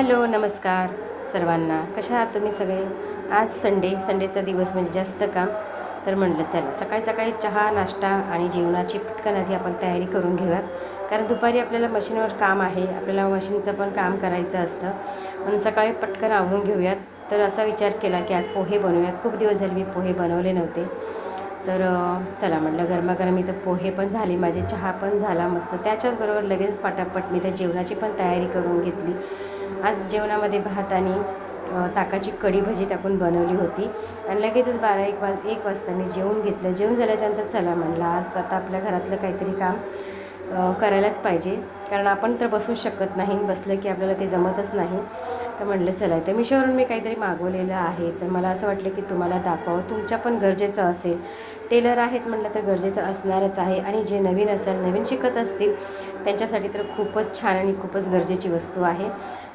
Hello नमस्कार सर्वांना. कशा आहात तुम्ही सगळे? आज संडे संडेचा दिवस म्हणजे जास्त काम तर म्हणलं चला सकाळी सकाळी चहा नाश्ता आणि जेवणाची पटकन आधी आपण तयारी करून घेऊयात. कारण दुपारी आपल्याला मशीनवर काम आहे आपल्याला मशीनचं पण काम करायचं असतं. म्हणून सकाळी पटकन आवरून घेऊयात. तर असा विचार केला की आज पोहे बनवूयात. खूप दिवस झाले मी पोहे बनवले नव्हते. तर चला म्हटलं गरमागरम इथं पोहे पण झाले माझे चहा पण झाला मस्त. त्याच्याचबरोबर लगेच पटापट मी तर जेवणाची पण तयारी करून घेतली. आज जेवणामध्ये भात आणि ताकाची कढी भजी टाकून बनवली होती. आणि लगेचच बारा एक वाज एक वाजता मी जेवून घेतलं. जेवून झाल्याच्यानंतर चला म्हणलं आज आता आपल्या घरातलं काहीतरी काम करायलाच पाहिजे. कारण आपण तर बसूच शकत नाही बसलं की आपल्याला ते जमतच नाही. तर म्हटलं चला तर मिशोवरून मी काहीतरी मागवलेलं आहे. तर मला असं वाटलं की तुम्हाला दाखवावं. तुमच्या पण गरजेचं असेल. टेलर आहेत म्हटलं तर गरजेचं असणारच आहे. आणि जे नवीन असेल नवीन शिकत असतील त्यांच्यासाठी तर खूपच छान आणि खूपच गरजेची वस्तू आहे.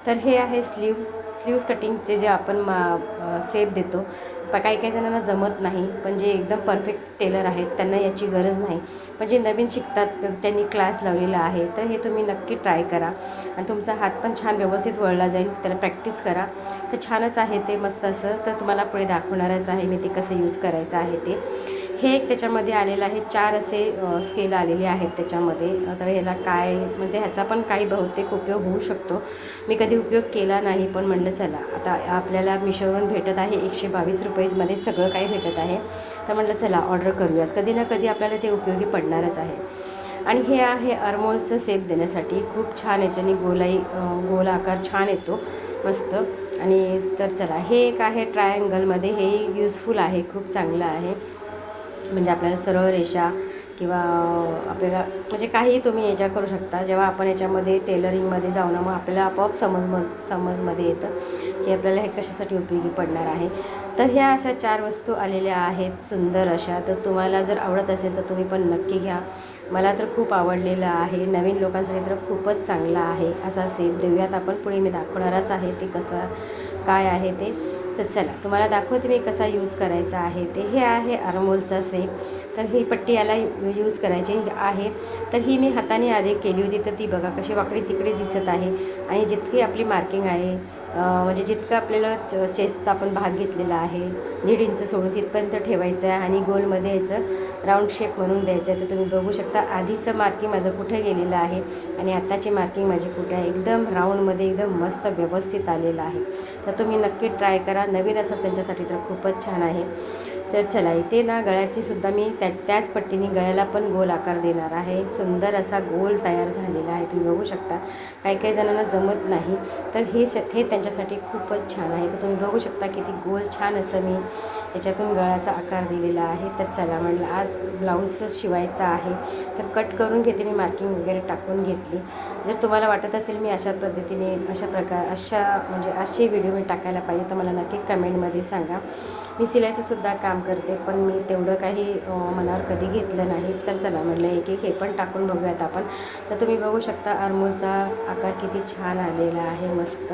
तर हे आहे स्लीव्ज स्लीव्ज कटिंगचे जे आपण मा सेप देतो. प- काही काही जणांना जमत नाही पण जे एकदम परफेक्ट टेलर आहेत त्यांना याची गरज नाही. पण जे नवीन शिकतात तर त्यांनी क्लास लावलेला आहे. तर हे तुम्ही नक्की ट्राय करा. आणि तुमचा हात पण छान व्यवस्थित वळला जाईल. त्याला प्रॅक्टिस करा. तर छानच आहे ते मस्त असं. तर तुम्हाला पुढे दाखवणारच आहे मी ते कसं यूज करायचं आहे ते. हे एक त्याच्यामध्ये आलेलं आहे. चार असे स्केल आलेले आहेत त्याच्यामध्ये. आता ह्याला काय म्हणजे ह्याचा पण काही बहुतेक उपयोग होऊ शकतो. मी कधी उपयोग केला नाही पण म्हणलं चला. आता आपल्याला मिशोवरून भेटत आहे एकशे बावीस रुपयेमध्ये सगळं काही भेटत आहे. तर म्हणलं चला ऑर्डर करूयात. कधी ना कधी आपल्याला ते उपयोगी पडणारच आहे. आणि हे आहे अरमोलचं सेप देण्यासाठी. खूप छान याच्याने गोलाई गोल आकार छान येतो. मस्त. आणि तर चला हे एक आहे ट्रायंगलमध्ये हे यूजफुल आहे. खूप चांगलं आहे. म्हणजे आपल्याला सरळ रेषा किंवा आपल्याला म्हणजे काहीही तुम्ही याच्या करू शकता. जेव्हा आपण याच्यामध्ये टेलरिंगमध्ये जाऊ ना मग आपल्याला आपोआप समज म समजमध्ये येतं की आपल्याला हे कशासाठी उपयोगी पडणार आहे. तर ह्या अशा चार वस्तू आलेल्या आहेत सुंदर अशा. तर तुम्हाला जर आवडत असेल तर तुम्ही पण नक्की घ्या. मला तर खूप आवडलेलं आहे. नवीन लोकांसाठी तर खूपच चांगला आहे. असा सेप देऊयात आपण. पुढे मी दाखवणारच आहे ते कसं काय आहे ते. तर चला तुम्हाला दाखवते मी कसा यूज करायचा आहे. ते हे आहे अरमोलचा सेप तर ही पट्टी याला यूज करायची आहे. तर ही मी हाताने आधी केली होती तर ती बघा कशी वाकडी तिकडे दिसत आहे. आणि जितकी आपली मार्किंग आहे म्हणजे जितकं आपल्याला च चेस्टचा आपण भाग घेतलेला आहे दीड इंच सोडून तिथपर्यंत ठेवायचं आहे आणि गोलमध्ये यायचं राऊंड शेप म्हणून द्यायचं आहे तर तुम्ही बघू शकता आधीचं मार्किंग माझं कुठे गेलेलं आहे आणि आत्ताची मार्किंग माझी कुठे आहे. एकदम राऊंडमध्ये एकदम मस्त व्यवस्थित आलेलं आहे. तर तुम्ही नक्की ट्राय करा. नवीन असं त्यांच्यासाठी तर खूपच छान आहे. तर चला इथे ना गळ्याची सुद्धा मी त्या त्याच पट्टीने गळ्याला पण गोल आकार देणार आहे. सुंदर असा गोल तयार झालेला आहे. तुम्ही बघू शकता काही काही जणांना जमत नाही. तर हे हे त्यांच्यासाठी खूपच छान आहे. तर तुम्ही बघू शकता किती गोल छान असं मी याच्यातून गळ्याचा आकार दिलेला आहे. तर चला म्हटलं आज ब्लाऊजच शिवायचा आहे. तर कट करून घेते मी मार्किंग वगैरे टाकून घेतली. जर तुम्हाला वाटत असेल मी अशा पद्धतीने अशा प्रकार अशा म्हणजे असे व्हिडिओ मी टाकायला पाहिजे तर मला नक्की कमेंटमध्ये सांगा. मी सिलाईचं सुद्धा काम करते पण मी तेवढं काही मनावर कधी घेतलं नाही. तर चला म्हटलं एक एक हे पण टाकून बघूयात आपण. तर तुम्ही बघू शकता अरमोलचा आकार किती छान आलेला आहे मस्त.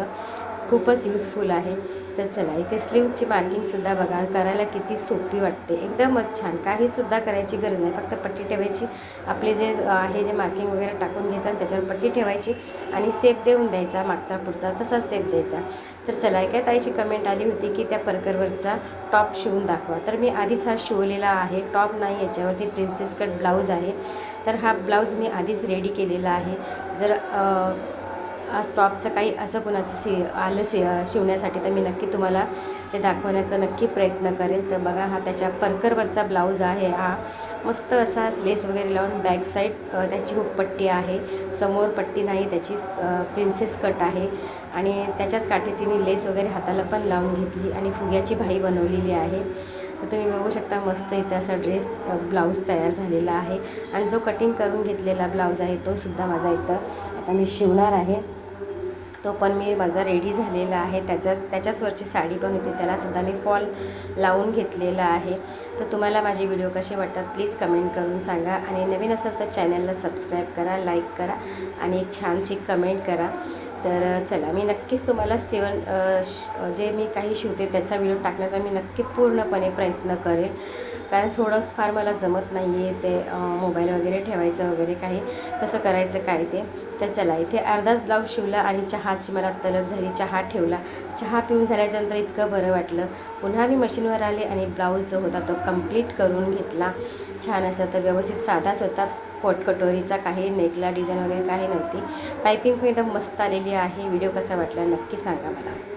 खूपच युजफुल आहे. तर चला इथे स्लीवची मार्किंगसुद्धा बघा. करायला किती सोपी वाटते. एकदमच छान. काहीसुद्धा करायची गरज नाही. फक्त पट्टी ठेवायची. आपले जे आहे जे मार्किंग वगैरे टाकून घ्यायचं आणि त्याच्यावर पट्टी ठेवायची आणि सेप देऊन द्यायचा मागचा पुढचा तसाच सेप द्यायचा. तर चला एका ताईची कमेंट आली होती की त्या परकरवरचा टॉप शिवून दाखवा. तर मी आधीच हा शिवलेला आहे. टॉप नाही याच्यावरती प्रिन्सेस कट ब्लाऊज आहे. तर हा ब्लाऊज मी आधीच रेडी केलेला आहे. जर आज टॉपचं काही असं कुणाचं सि आलं सि शिवण्यासाठी तर मी नक्की तुम्हाला ते दाखवण्याचा नक्की प्रयत्न करेल तर बघा हा त्याच्या परकरवरचा ब्लाऊज आहे हा. मस्त असा लेस वगैरे लावून बॅक साईड त्याची हुकपट्टी आहे. समोर पट्टी नाही त्याची प्रिन्सेस कट आहे. आणि त्याच्याच काठीची मी लेस वगैरे हाताला पण लावून घेतली आणि फुग्याची भाई बनवलेली आहे. तर तुम्ही बघू शकता मस्त इथं असा ड्रेस ब्लाऊज तयार झालेला आहे. आणि जो कटिंग करून घेतलेला ब्लाऊज आहे तो सुद्धा माझा इथं आता मी शिवणार आहे. तो पण मी माझा रेडी झालेला आहे. त्याच्याच त्याच्याचवरची साडी पण होती. त्यालासुद्धा मी फॉल लावून घेतलेला आहे. तर तुम्हाला माझे व्हिडिओ कसे वाटतात प्लीज कमेंट करून सांगा. आणि नवीन असेल तर चॅनलला सबस्क्राईब करा लाईक करा आणि एक छानशी कमेंट करा. तर चला मी नक्कीच तुम्हाला सेवन श- जे मी काही शिवते त्याचा व्हिडिओ टाकण्याचा मी नक्की पूर्णपणे प्रयत्न करेन. कारण थोडंच फार मला जमत नाही आहे ते मोबाईल वगैरे ठेवायचं वगैरे काही कसं करायचं काय ते. तर चला इथे अर्धाच ब्लाऊज शिवला आणि चहाची मला तलब झाली. चहा ठेवला. चहा पिऊन झाल्याच्यानंतर इतकं बरं वाटलं. पुन्हा मी मशीनवर आले आणि ब्लाऊज जो होता तो कंप्लीट करून घेतला. छान असं तर व्यवस्थित साधाच होता पोट कटोरीचा काही नेकला डिझाईन वगैरे काही नव्हती. पायपिंग पण एकदम मस्त आलेली आहे. व्हिडिओ कसा वाटला नक्की सांगा मला.